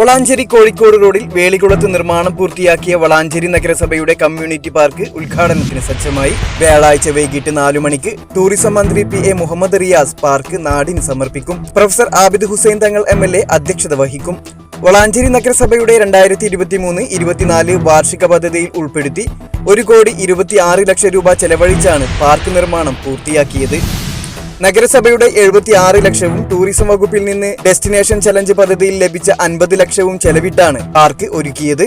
Valanchery Kozhikode റോഡിൽ വേളികുളത്ത് നിർമ്മാണം പൂർത്തിയാക്കിയ വളാഞ്ചേരി നഗരസഭയുടെ കമ്മ്യൂണിറ്റി പാർക്ക് ഉദ്ഘാടനത്തിന് സജ്ജമായി. വ്യാഴാഴ്ച വൈകിട്ട് നാലു മണിക്ക് ടൂറിസം മന്ത്രി P A Muhammad Riyas park നാടിന് സമർപ്പിക്കും. Professor Abid Hussain Thangal M L A അധ്യക്ഷത വഹിക്കും. വളാഞ്ചേരി നഗരസഭയുടെ രണ്ടായിരത്തി ഇരുപത്തി മൂന്ന് ഇരുപത്തിനാല് വാർഷിക പദ്ധതിയിൽ ഉൾപ്പെടുത്തി ഒരു കോടി ഇരുപത്തി ലക്ഷം രൂപ ചെലവഴിച്ചാണ് പാർക്ക് നിർമ്മാണം പൂർത്തിയാക്കിയത്. നഗരസഭയുടെ എഴുപത്തി ആറ് ലക്ഷവും ടൂറിസം വകുപ്പിൽ നിന്ന് ഡെസ്റ്റിനേഷൻ ചലഞ്ച് പദ്ധതിയിൽ ലഭിച്ച അൻപത് ലക്ഷവും ചെലവിട്ടാണ് പാർക്ക് ഒരുക്കിയത്.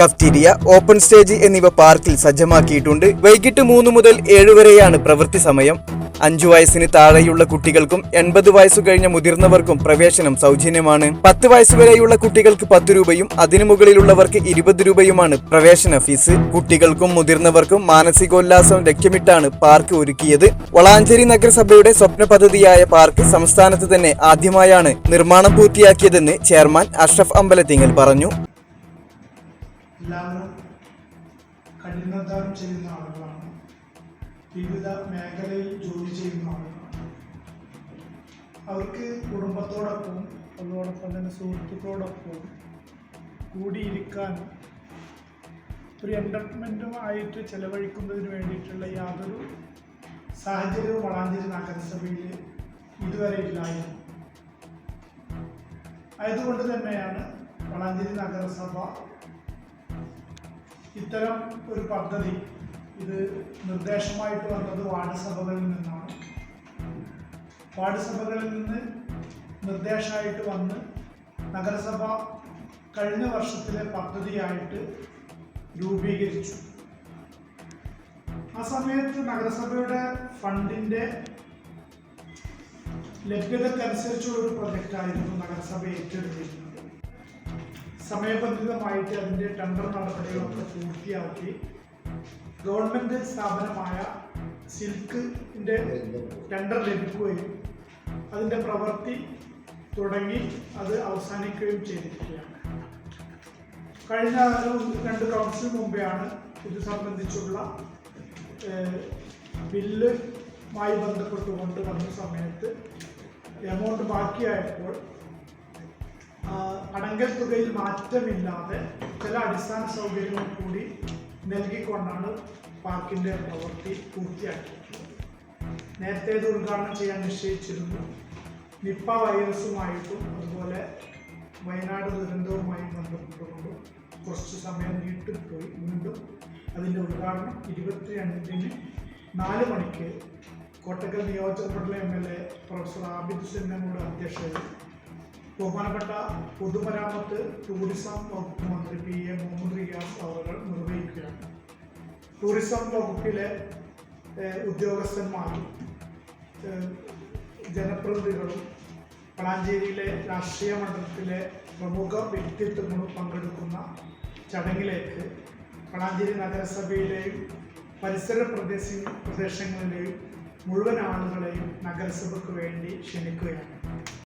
കഫ്റ്റീരിയ ഓപ്പൺ സ്റ്റേജ് എന്നിവ പാർക്കിൽ സജ്ജമാക്കിയിട്ടുണ്ട്. വൈകിട്ട് മൂന്ന് മുതൽ ഏഴ് വരെയാണ് പ്രവൃത്തി സമയം. അഞ്ചു വയസ്സിന് താഴെയുള്ള കുട്ടികൾക്കും എൺപത് വയസ്സു കഴിഞ്ഞ മുതിർന്നവർക്കും പ്രവേശനം സൗജന്യമാണ്. പത്ത് വയസ്സുവരെയുള്ള കുട്ടികൾക്ക് പത്ത് രൂപയും അതിനു മുകളിലുള്ളവർക്ക് ഇരുപത് രൂപയുമാണ് പ്രവേശന ഫീസ്. കുട്ടികൾക്കും മുതിർന്നവർക്കും മാനസികോല്ലാസം ലക്ഷ്യമിട്ടാണ് പാർക്ക് ഒരുക്കിയത്. വളാഞ്ചേരി നഗരസഭയുടെ സ്വപ്ന പദ്ധതിയായ പാർക്ക് സംസ്ഥാനത്ത് തന്നെ ആദ്യമായാണ് നിർമ്മാണം പൂർത്തിയാക്കിയതെന്ന് ചെയർമാൻ അഷ്റഫ് അമ്പലത്തിങ്ങൽ പറഞ്ഞു. കഠിനാധ്വാനം ചെയ്യുന്ന ആളുകളാണ്. വിവിധ മേഖലയിൽ ജോലി ചെയ്യുന്ന ആളുകളാണ്. അവർക്ക് കുടുംബത്തോടൊപ്പം അതോടൊപ്പം തന്നെ സുഹൃത്തുക്കളോടൊപ്പം കൂടിയിരിക്കാനും ഒരു എന്റർടൈൻമെന്റും ആയിട്ട് ചെലവഴിക്കുന്നതിന് വേണ്ടിയിട്ടുള്ള യാതൊരു സാഹചര്യവും വളാഞ്ചേരി നഗരസഭയിൽ ഇതുവരെ ഇല്ലായിരുന്നു. ആയതുകൊണ്ട് തന്നെയാണ് വളാഞ്ചേരി നഗരസഭ ഇത്തരം ഒരു പദ്ധതി ഇത് നിർദ്ദേശമായിട്ട് വന്നത് വാർഡ് സഭകളിൽ നിന്നാണ്. വാർഡ് സഭകളിൽ നിന്ന് നിർദ്ദേശമായിട്ട് വന്ന് നഗരസഭ കഴിഞ്ഞ വർഷത്തിലെ പദ്ധതിയായിട്ട് രൂപീകരിച്ചു. ആ സമയത്ത് നഗരസഭയുടെ ഫണ്ടിന്റെ ലഭ്യതക്കനുസരിച്ചുള്ള ഒരു പ്രൊജക്റ്റായിരുന്നു നഗരസഭ ഏറ്റെടുത്തിരുന്നത്. സമയബന്ധിതമായിട്ട് അതിന്റെ ടെൻഡർ നടപടികളൊക്കെ പൂർത്തിയാക്കി ഗവൺമെന്റ് സ്ഥാപനമായ സിൽക്കിന്റെ ടെൻഡർ ലഭിക്കുകയും അതിന്റെ പ്രവൃത്തി തുടങ്ങി അത് അവസാനിക്കുകയും ചെയ്തിരിക്കുകയാണ്. കഴിഞ്ഞ രണ്ട് കൗൺസിൽ മുമ്പെയാണ് ഇത് സംബന്ധിച്ചുള്ള ബില്ലുമായി ബന്ധപ്പെട്ടുകൊണ്ട് വന്ന സമയത്ത് എമൗണ്ട് ബാക്കിയായപ്പോൾ അടങ്കൽ തുകയിൽ മാറ്റമില്ലാതെ ചില അടിസ്ഥാന സൗകര്യങ്ങൾ കൂടി നൽകിക്കൊണ്ടാണ് പാർക്കിന്റെ പ്രവൃത്തി പൂർത്തിയാക്കിയിട്ടുള്ളത്. നേരത്തെ ഇത് ഉദ്ഘാടനം ചെയ്യാൻ നിശ്ചയിച്ചിരുന്നു. നിപ്പ വൈറസുമായിട്ടും അതുപോലെ വയനാട് ദുരന്തവുമായി ബന്ധപ്പെട്ടുകൊണ്ടും കുറച്ച് സമയം നീട്ടിപ്പോയി വീണ്ടും അതിന്റെ ഉദ്ഘാടനം ഇരുപത്തിരണ്ടിന് നാല് മണിക്ക് കോട്ടക്കൽ നിയോജകമണ്ഡലം M L A professor Abid സെന്നോട് അധ്യക്ഷതയിൽ ബഹുമാനപ്പെട്ട പൊതുമരാമത്ത് ടൂറിസം വകുപ്പ് മന്ത്രി പി എ മുഹമ്മദ് റിയാസ് അവർ നിർവഹിക്കുകയാണ്. ടൂറിസം വകുപ്പിലെ ഉദ്യോഗസ്ഥന്മാരും ജനപ്രതിനിധികളും വളാഞ്ചേരിയിലെ രാഷ്ട്രീയ മണ്ഡലത്തിലെ പ്രമുഖ വ്യക്തിത്വങ്ങളും പങ്കെടുക്കുന്ന ചടങ്ങിലേക്ക് വളാഞ്ചേരി നഗരസഭയിലെയും പരിസര പ്രദേശ പ്രദേശങ്ങളിലെയും മുഴുവൻ ആളുകളെയും നഗരസഭയ്ക്ക് വേണ്ടി ക്ഷണിക്കുകയാണ്.